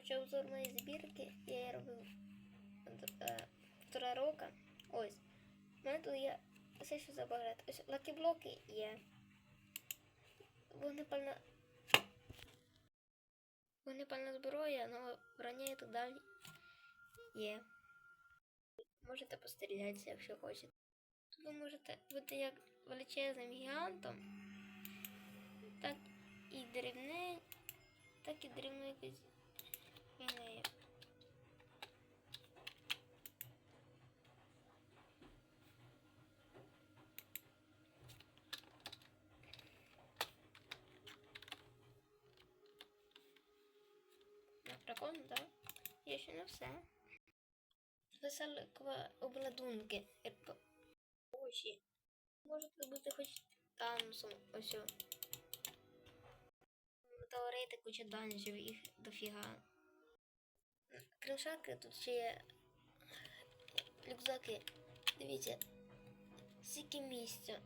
Коротше, обзор моєї збірки. Я її робив півтора року. Ось. У мене тут є все, що забагато. Ось лакіблоки є. Вогнепальна. Вогнепальна зброя, ну, броня і так далі. Є. Можете пострілятися, якщо хочете. Тут ви можете бути як величезним гігантом, так і дрібне, так і дрібною якось Ну, Прикольно, так? Є ще не все. Веселикова обладунки. Очі. Можете бути хоч танцем ось. Метеорити, куча данжів, їх дофіга. Кришаки тут ще є рюкзаки. Дивіться, скільки місця.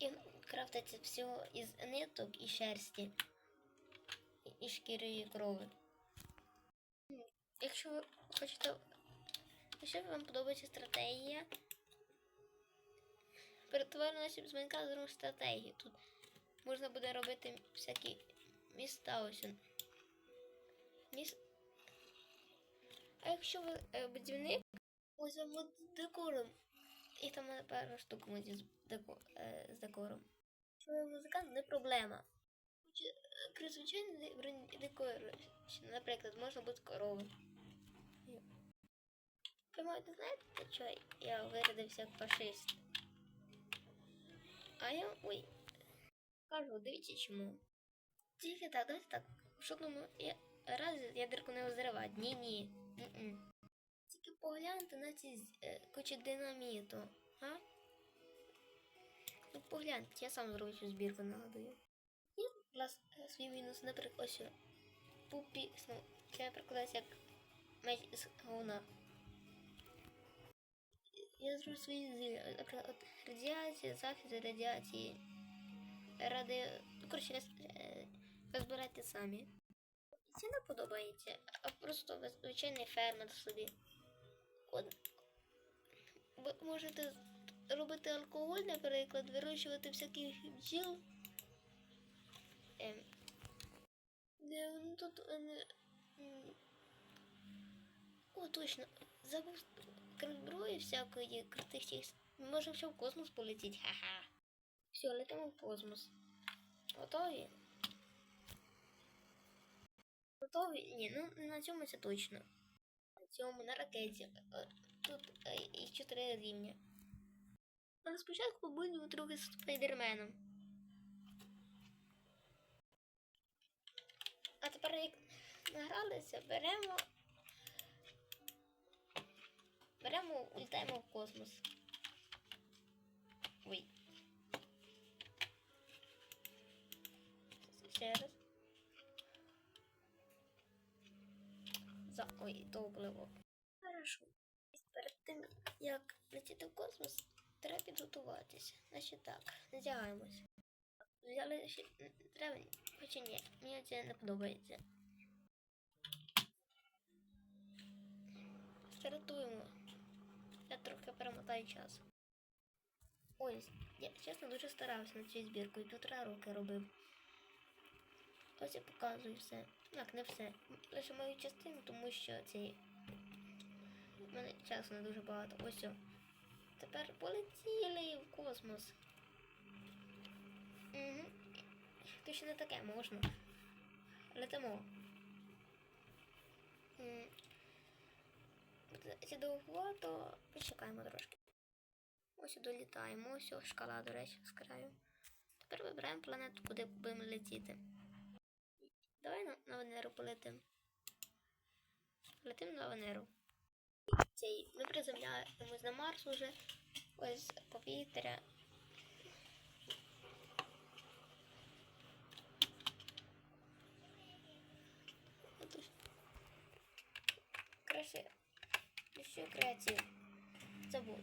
І крафтиться всього із ниток і шерсті. І- шкіри і крови. Якщо ви хочете, якщо вам подобається стратегія, перетворено з Майнкрафт зробимо стратегію. Тут можна буде робити всякі міста ось. Міс... А якщо ви е, будівник, ось вам з декором. І там мене пару штук з, деко, е, з декором. Якщо ви музикант, не проблема. Е, Крім звичайний декор, наприклад, можна бути. Ви можете знаєте, що я вирядився як фашист? А я. Ой. Кажу, дивіться чому. Тільки так, давайте так. Що думаю, я раз я дирку не розривати. Ні, ні. М-м. Тільки погляньте на ці е, кучі динаміту, а? Ну погляньте, я сам зроблю цю збірку, нагадую. Влас, е, свій мінус, наприклад, ось. Пупі, ну, це прикладається як меч з говна. Я зроблю свої зілля, наприклад, радіація, захист радіації. Ради. Ну, коротше, е, розбирайте самі. Це не подобається, а просто ви- звичайний фермер собі. От. Ви можете робити алкоголь, наприклад, вирощувати всяких бджіл. Ем. Тут. е. О, точно. Забув зброї всякої крутих чись. Можемо ще в космос полетіти. Ха-ха. Все, летимо в космос. Готові? Готові? Ні, ну на цьому це точно. На цьому, на ракеті. Тут їх чотири рівня. Але спочатку будемо трохи з спайдерменом. А тепер як награлися, беремо. Беремо, улітаємо в космос. Ой, топливо. Хорошо. Перед тим, як летіти в космос, треба підготуватися. Значить так, надягаємось. Взяли ще треба, хоча ні, мені це не подобається. Стартуємо. Я трохи перемотаю час. Ось, я чесно дуже старався над цією збіркою, півтора роки робив. Ось я показую все. Так, не все. Лише мою частину, тому що цей. У мене часу не дуже багато. Ось. Тепер полетіли в космос. Угу. То ще не таке можна. Летимо. Це довго, почекаємо трошки. Ось долітаємо, ось шкала, до речі, з краю. Тепер вибираємо планету, куди будемо летіти. Давай на, на Венеру полетим. Летим на Венеру. Цей, ми приземляємось на Марс уже. Ось повітря. Краще. Ще креатив. Забув.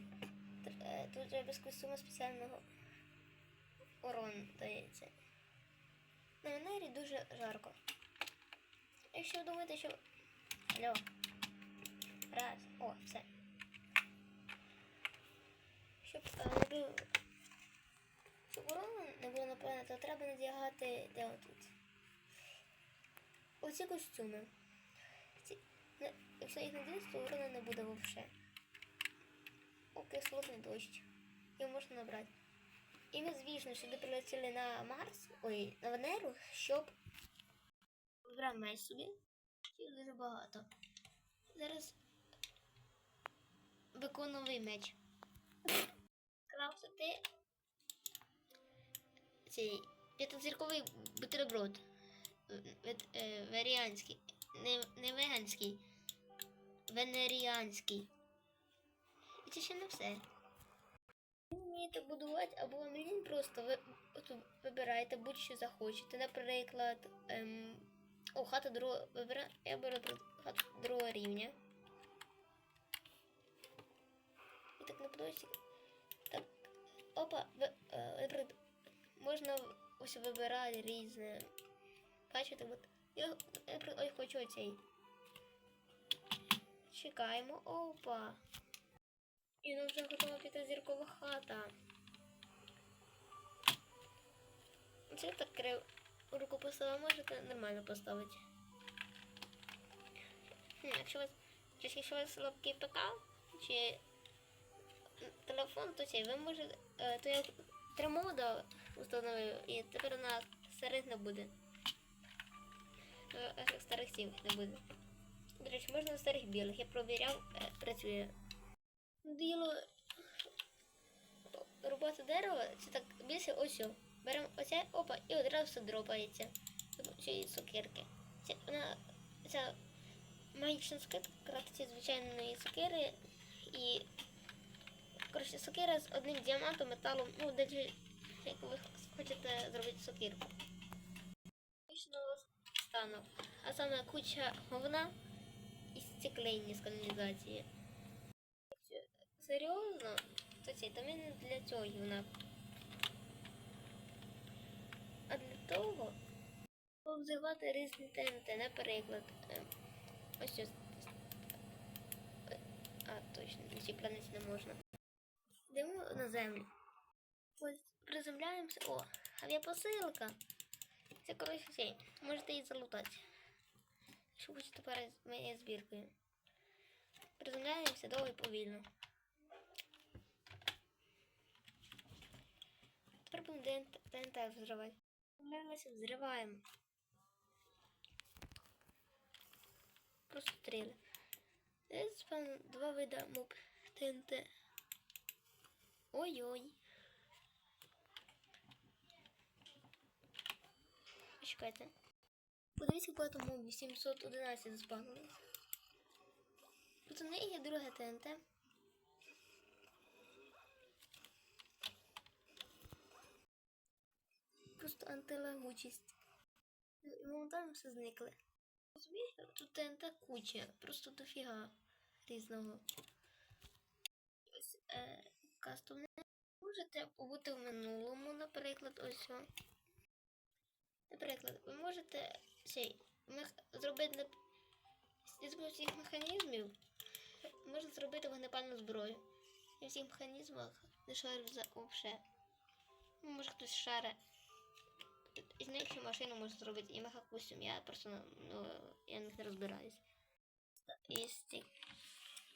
Тр- е, Тут вже без костюму спеціального урон дається. На Венері дуже жарко. Якщо ви думаєте, що. Алло. Раз. О, все. Щоб е, не було. Щоб урона не було напевно, то треба надягати. Де отут? Оці костюми. Ці... Якщо їх надіти, то урона не буде вовше. О, кислотний дощ. Його можна набрати. І ми, звісно, сюди прилетіли на Марс, ой, на Венеру, щоб Меч собі. Їх дуже багато. Зараз виконувий меч. Крафтити цей п'ятизірковий бутерброд. Е, Веріанський. Не, не веганський. Венеріанський. І це ще не все. Вмієте будувати або лінь просто ви вибираєте будь-що захочете. Наприклад, ем, о, хата другого. Я беру хату другого рівня. І так на площі. Так. Опа, ви, е, наприклад, можна ось вибирати різне. Бачите, от. Я, наприклад, ось хочу оцей. Чекаємо. Опа. І нам вже готова п'ятизіркова хата. Це так крив. Руку поставила, можете нормально поставити. Якщо у вас, якщо у вас слабкий ПК чи телефон, то цей ви можете. То я три мода установив і тепер у нас старих не буде. Е, е, Старих сім не буде. До речі, можна старих білих. Я провіряв, е, працює. Діло робота дерева, це так більше ось. Беремо оце, опа, і одразу дропається. Ці цукерки. Це вона ця магічна цукерка крафтиться звичайної цукери і коротше цукера з одним діамантом, металом, ну де як ви хочете зробити цукерку. Магічного стану. А саме куча говна і стеклення з каналізації. Серйозно, то це там і не для цього гівна. А для того повзивати різні ТНТ, наприклад. ем, Ось ось. е, А, точно, на цій планеті не можна. Йдемо на землю. Ось приземляємося. О, авіапосилка. Це коротше цей. Можете її залутати. Якщо хочете перед моєю збіркою. Приземляємося довго і повільно. Тепер будемо ТНТ взривати. Приземляємося, взриваємо. Просто стріли. Десь два вида моб ТНТ. Ой-ой. Чекайте. Подивіться, багато мобів 711 заспавнили. Тут у неї є друге ТНТ. Просто антилагучість. І моментально все зникли. Розумієш, тут ТНТ куча, просто дофіга різного. Ось е, кастомне. Можете побути в минулому, наприклад, ось. о. Наприклад, ви можете цей мех... зробити на із всіх механізмів можна зробити вогнепальну зброю. І в всіх механізмах не шарю за вообще. Ну, може хтось шаре. Із них ще машину можна зробити і меха-костюм. Я просто ну, я в них не розбираюсь. Із цих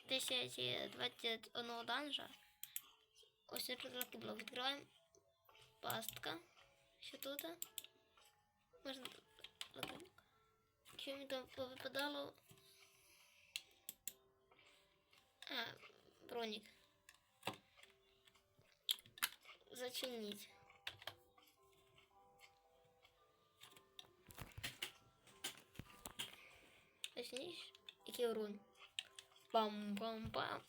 1021 данжа. Ось легкий блок. Відкриваємо. Пастка. Що тут? Можна. Що мені там повипадало? А, броник. Зачинить. Зачинишь? Який урон? Пам-пам-пам.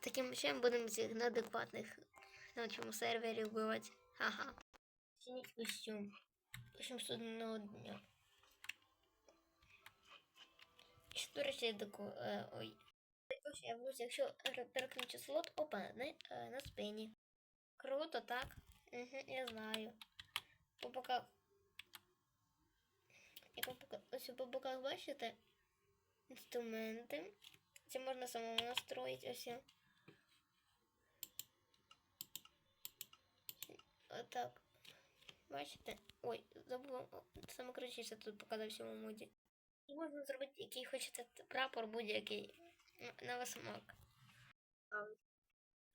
Таким чином будемо цих неадекватних на цьому сервері вбивати. Ага. Зачинить костюм. 801 дня. Ще, до речі, таку, е, ой. Також я буду, якщо переключу слот, опа, на, е, на спині. Круто, так? Угу, я знаю. Бо поки як ви ось по боках бачите, інструменти. Це можна самому настроїти ось. Отак. Бачите? Ой, забула. О, Саме крутіше тут показав в цьому моді. І можна зробити який хочете прапор будь-який. На вас смак.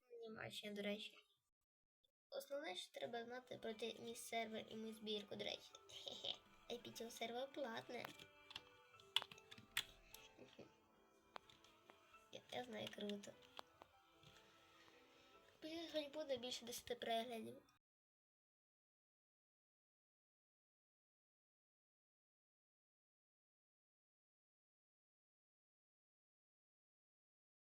Анімація, до речі. Основне, що треба знати про мій сервер і мій збірку, до речі. Хе-хе. Епітіо сервер платное. Я, я знаю, круто. Хоч буде більше 10 переглядів.